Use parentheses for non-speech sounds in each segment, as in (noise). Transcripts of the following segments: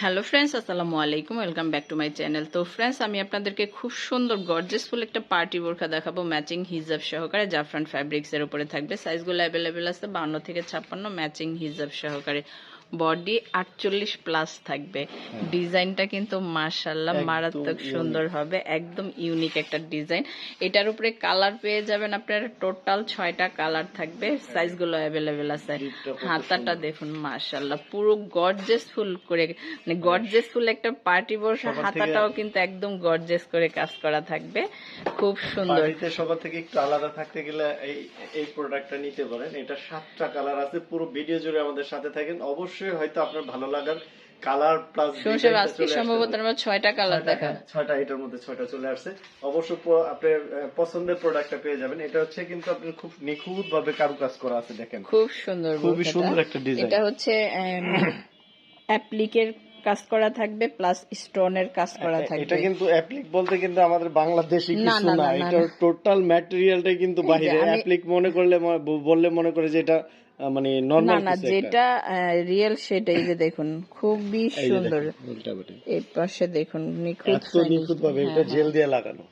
Hello friends আসসালামু আলাইকুম welcome back to my channel তো ফ্রেন্ডস আমি আপনাদেরকে খুব সুন্দর গর্জেসফুল একটা পার্টি বোরখা দেখাবো ম্যাচিং হিজাব সহকারে জাফরান ফ্যাব্রিক্স এর উপরে থাকবে। সাইজগুলো অ্যাভেলেবেল আছে, বান্ন থেকে ছাপ্পান্ন ম্যাচিং হিজাব সহকারে। বডি আটচল্লিশ প্লাস থাকবে। ডিজাইনটা কিন্তু মার্শাল্লাহ মারাত্মক সুন্দর হবে একদম ইউনিক একটা ডিজাইন। এটার উপরে কালার পেয়ে যাবেন আপনার টোটাল ছয়টা কালার থাকবে সাইজগুলো অ্যাভেলেবেল আছে। হাতাটা দেখুন মার্শাল্লাহ পুরো গর্জেস ফুল করে মানে গর্জেস ফুল একটা পার্টি বসা হাতাটাও কিন্তু একদম গর্জেস করে কাজ করা থাকবে খুব সুন্দর। সবার থেকে একটু আলাদা থাকতে গেলে এই এই প্রোডাক্টটা নিতে পারেন। এটা সাতটা কালার আছে পুরো ভিডিও জুড়ে আমাদের সাথে থাকেন। অবশ্যই হয়তো আপনার ভালো লাগার কালার প্লাস শুনছে আজকে সম্ভবত আমরা ছয়টা কালার দেখা। ছয়টা এটার মধ্যে ছয়টা চলে আসছে। অবশ্য আহ, পছন্দের প্রোডাক্টটা পেয়ে যাবেন। এটা হচ্ছে কিন্তু আপনার খুব নিখুঁত ভাবে কারুকাজ করা আছে দেখেন। খুব সুন্দর খুবই সুন্দর একটা ডিজাইন এটা হচ্ছে অ্যাপ্লিকের কাজ করা থাকবে প্লাস স্টোনের কাজ করা থাকবে এটা কিন্তু অ্যাপ্লিক বলতে কিন্তু আমাদের বাংলাদেশি কিছু না, এটা টোটাল ম্যাটেরিয়ালটাই কিন্তু বাইরে। অ্যাপ্লিক মনে করলে বললে মনে করে যে এটা মানে না নরমাল না যেটা রিয়েল সেটাই যে দেখুন খুবই সুন্দর। এই পাশে দেখুন নিখুঁত নিখুঁত ভাবে এটা জেল দিয়ে লাগানো।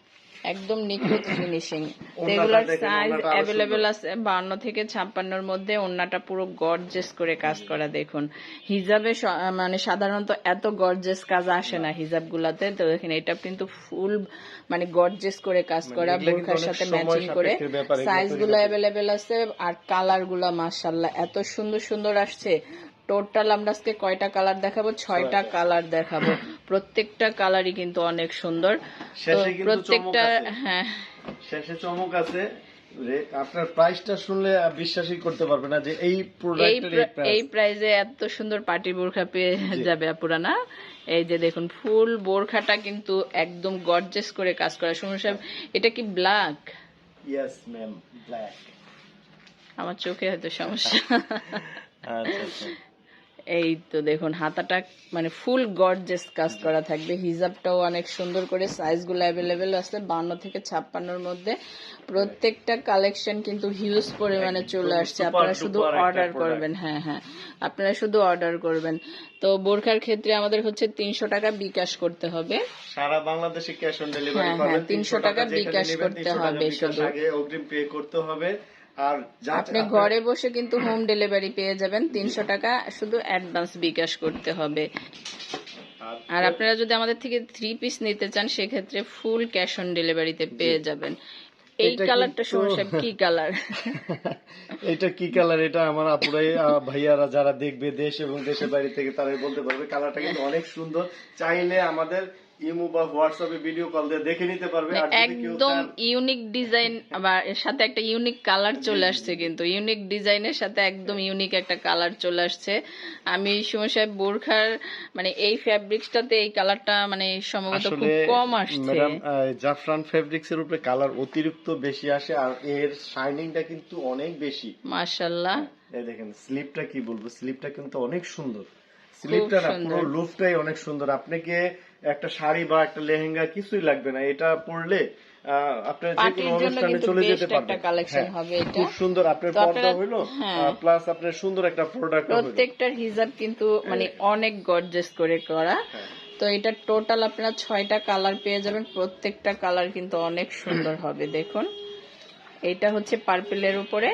একদম নিখুঁত ফিনিশিং এগুলোর দেখেন, সাইজ অ্যাভেলেবেল আছে বান্ন থেকে ছাপ্পান্নর মধ্যে ওড়নাটা পুরো গর্জেস করে কাজ করা দেখুন। হিজাবে মানে সাধারণত এত গর্জেস কাজ আসে না হিজাব গুলাতে তো দেখেন এটা কিন্তু ফুল মানে গর্জেস করে কাজ করা এগুলো বোরখার সাথে ম্যাচিং করে। সাইজগুলো। অ্যাভেলেবেল আছে আর কালারগুলা মাসাল্লাহ এত সুন্দর সুন্দর আসছে। টোটাল আমরা আজকে কয়টা কালার দেখাবো? ছয়টা কালার দেখাবো। প্রত্যেকটা কালারই কিন্তু অনেক সুন্দর। প্রত্যেকটা হ্যাঁ। শেষে চমক আছে। আপনার প্রাইসটা শুনলে বিশ্বাসই করতে পারবে না যে এই এই প্রোডাক্টের এত সুন্দর পার্টি বোরখা পেয়ে যাবে আপুরা না? এই যে দেখুন ফুল বোরখাটা কিন্তু একদম গর্জেস করে কাজ করা। শুনুন সাহেব এটা কি ব্ল্যাক ইয়েস ম্যাম ব্ল্যাক আমার চোখে হয়তো সমস্যা। (laughs) আচ্ছা আচ্ছা। এই তো দেখুন হাতাটা মানে ফুল গর্জেস কাজ করা থাকবে। হিজাবটাও অনেক সুন্দর করে সাইজগুলো অ্যাভেলেবেল আছে বান্ন থেকে ছাপ্পান্নর মধ্যে। প্রত্যেকটা কালেকশন কিন্তু হিউজ পরিমাণে চলে আসছে। আপনারা শুধু অর্ডার করবেন হ্যাঁ হ্যাঁ। আপনারা শুধু অর্ডার করবেন। তো বোরখার ক্ষেত্রে আমাদের হচ্ছে তিনশো টাকা বিকাশ করতে হবে। সারা বাংলাদেশে ক্যাশ অন ডেলিভারি হ্যাঁ, হ্যাঁ, 300 টাকা বিকাশ করতে হবে শুধু। অগ্রিম পে করতে হবে। আর আপনি ঘরে বসে কিন্তু হোম ডেলিভারি পেয়ে যাবেন তিনশো টাকা শুধু অ্যাডভান্স বিকাশ করতে হবে। আর আপনারা যদি আমাদের থেকে থ্রি পিস নিতে চান সেক্ষেত্রে ফুল ক্যাশ অন ডেলিভারিতে পেয়ে যাবেন। এই কালারটা কিন্তু- সমস্যা কি কালার (laughs) এটা কি কালার এটা আমার আপুরাই ভাইয়ারা যারা দেখবে দেশ এবং দেশের বাইরে থেকে তারাই বলতে পারবে। কালারটা কিন্তু অনেক সুন্দর। চাইলে আমাদের ইমো বা হোয়াটসঅ্যাপে ভিডিও কল দিয়ে দেখে নিতে পারবে। আর একদম ইউনিক ডিজাইন আবার এর সাথে একটা ইউনিক কালার চলে আসছে কিন্তু। ইউনিক ডিজাইনের সাথে একদম ইউনিক একটা কালার চলে আসছে। আমি সুমন সাহেব বোরখার মানে এই ফ্যাব্রিক্সটাতে এই কালারটা মানে সম্ভবত খুব কম আসছে। ম্যাডাম জাফরান ফেব্রিক্স এর উপরে কালার অতিরিক্ত বেশি আসে আর এর শাইনিংটা কিন্তু অনেক বেশি। মাশাল্লাহ এই দেখেন স্লিপটা কি বলব? স্লিপটা কিন্তু অনেক সুন্দর। স্লিপটা না পুরো লুকটাই অনেক সুন্দর আপনাকে একটা শাড়ি বা একটা লেহেঙ্গা কিছুই লাগবে না এটা পরলে আপনার যে কোনো অনুষ্ঠানে চলে যেতে পারবেন হ্যাঁ, হবে এটা। খুব সুন্দর আপনার পর্দা হইল হ্যাঁ। প্লাস আপনার সুন্দর একটা প্রোডাক্ট প্রত্যেকটার হিজাব কিন্তু মানে অনেক গর্জেস করে করা হ্যাঁ। তো এটা টোটাল আপনারা ছয়টা কালার পেয়ে যাবেন প্রত্যেকটা কালার কিন্তু অনেক সুন্দর হবে দেখুন এটা হচ্ছে পার্পেলের উপরে।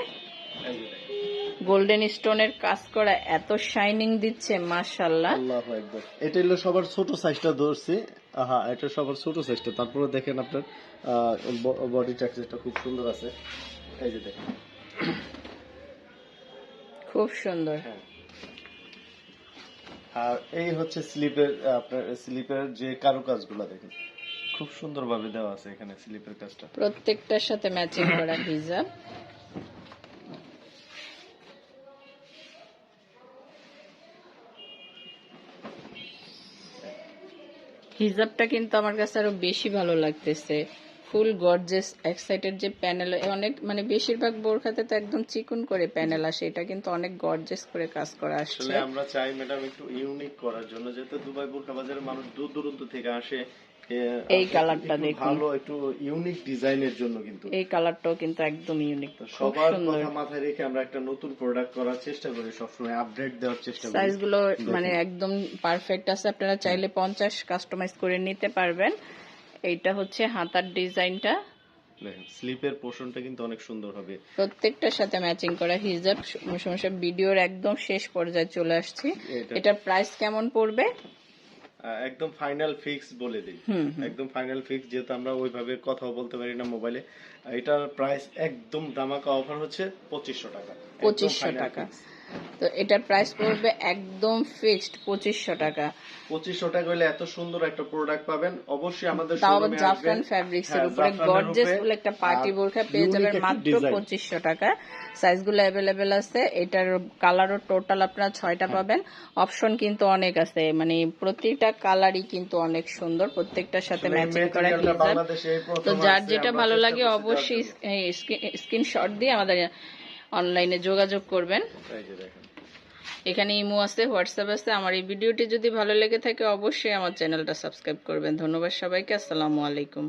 গোল্ডেন স্টোনের কাজ করা এত শাইনিং দিচ্ছে মাশাল্লাহ আল্লাহু আকবার। এটা হলো সবার ছোট সাইজটা ধরছি। আহা এটা সবার ছোট সাইজটা তারপরে দেখেন আপনার বডি টেক্সচারটা খুব সুন্দর আছে। এই যে দেখেন। খুব সুন্দর। হ্যাঁ। আর এই হচ্ছে স্লিপের আপনার স্লিপের যে কারুকাজগুলো দেখেন। খুব সুন্দরভাবে দেওয়া আছে এখানে স্লিপের কাজটা। প্রত্যেকটার সাথে ম্যাচিং করা হিজাব। হিজাবটা কিন্তু আমার কাছে আরও বেশি ভালো লাগতেছে। ফুল গর্জেস এক সাইডের যে প্যানেল অনেক মানে বেশিরভাগ বোরখাতে তো একদম চিকুন করে প্যানেল আসে এটা কিন্তু অনেক গর্জেস করে কাজ করা আসছে। আসলে আমরা চাই ম্যাডাম একটু ইউনিক করার জন্য যেহেতু দুবাই বোরখা বাজারে মানুষ দূর দূরান্ত থেকে আসে এই কালারটা দেখুন। ভালো একটু ইউনিক ডিজাইনের জন্য কিন্তু। এই কালারটাও কিন্তু একদম ইউনিক সবার কথা মাথায় রেখে আমরা একটা নতুন প্রোডাক্ট করার চেষ্টা করি সবসময় আপডেট দেওয়ার চেষ্টা করি। সাইজগুলো মানে একদম পারফেক্ট আছে আপনারা চাইলে পঞ্চাশ কাস্টমাইজ করে নিতে পারবেন। এইটা হচ্ছে হাতার ডিজাইনটা। স্লিপের পোর্শনটা কিন্তু অনেক সুন্দর হবে। প্রত্যেকটার সাথে ম্যাচিং করা হিজাব সমস্যা ভিডিওর একদম শেষ পর্যায়ে চলে আসছি। এটা এটার প্রাইস কেমন পড়বে? একদম ফাইনাল ফিক্স বলে দিই। একদম ফাইনাল ফিক্স যেহেতু আমরা ওইভাবে কথাও বলতে পারি না মোবাইলে। এটার প্রাইস একদম দামাকা অফার হচ্ছে পঁচিশশো টাকা। 2500 টাকা। তো এটার প্রাইস পড়বে একদম ফিক্সড পঁচিশশো টাকা পঁচিশশো টাকা হলে এত সুন্দর একটা প্রোডাক্ট পাবেন অবশ্যই আমাদের তাও আবার showroom এ জাফরান আসবেন। ফ্যাব্রিক্স এর হ্যাঁ, উপরে উপরে বলে একটা পার্টি বোরখা পেয়ে যাবেন মাত্র design। পঁচিশশো টাকা সাইজগুলো অ্যাভেলেবেল আছে এটার কালারও টোটাল আপনারা ছয়টা হ্যাঁ। পাবেন অপশন কিন্তু অনেক আছে মানে প্রতিটা কালারই কিন্তু অনেক সুন্দর প্রত্যেকটার সাথে ম্যাচিং করা হিজাব তো যার যেটা ভালো লাগে অবশ্যই। স্ক্রিনশট দিয়ে আমাদের অনলাইনে যোগাযোগ করবেন। এখানে ইমো আছে হোয়াটসঅ্যাপ আছে। আমার এই ভিডিওটি যদি ভালো লেগে থাকে অবশ্যই আমার চ্যানেলটা সাবস্ক্রাইব করবেন। ধন্যবাদ সবাইকে। আসসালামু আলাইকুম।